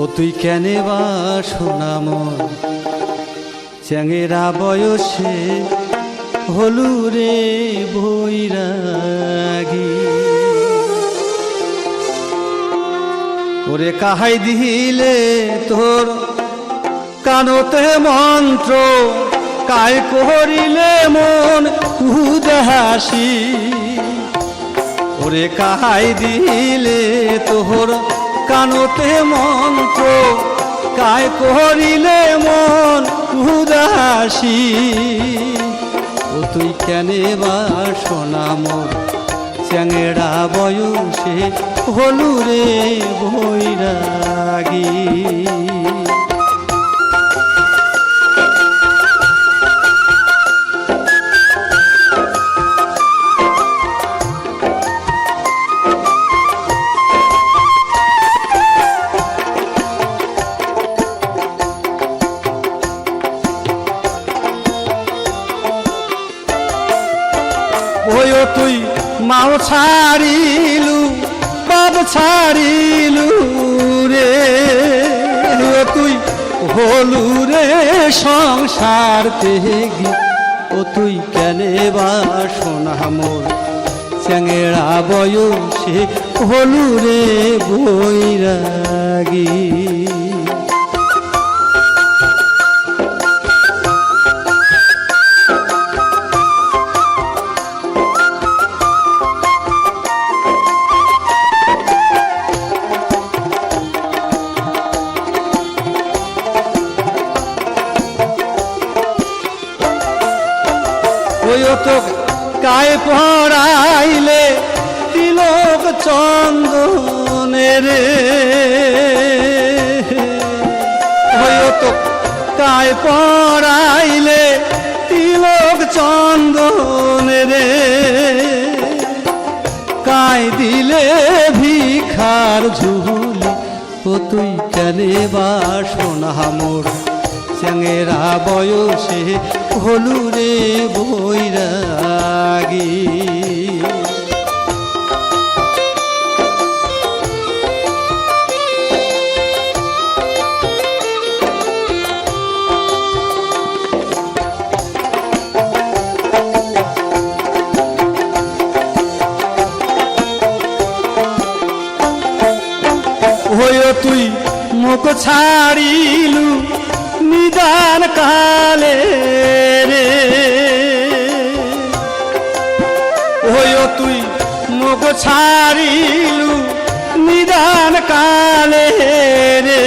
ও তুই কেনে বা শোনাম চ্যাঙেরা বয়সে হলু রে বৈরাগী। ওরে কাহাই দিলে তোর কানতে মন্ত্র কায় করিলে মন উদাসী? ওরে কাহাই দিলে কানতে মন্ত্র, কায় করিলে মন উদাসী। ও তুই কেনে বা মন চ্যাংড়া বয়সে হলুরে বৈরাগী? তুই মাও ছাড়িলু বাব ছাড়িলু রে। তুই হলু রে সংসার তেগি, ও তুই কেনে বা সোনা মোর। চ্যাঙেরা বয়সে হলু রে বৈরাগী। ওই তো কায় পড়াইলে তিলক চন্দনের। ওই তো কায় পড়াইলে তিলক চন্দনের। কায় দিলে ভিখার ঝুলি ও তুই কেনে বা সোনা মোর চ্যাঙেরা বয়সে হলু রে বৈরাগী। হইও তুই মুখ ছাড়িলু নিদান কালে রে। হইও তুই মুখ ছাড়িলু নিদান কালে রে।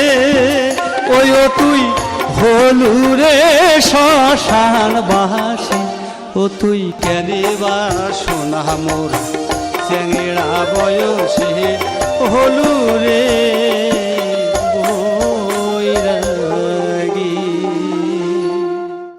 ওইও তুই হলু রে শ্মশান বাসি। ও, তুই কেনে বা সোনা মোর চ্যাংড়া বয়সে হলু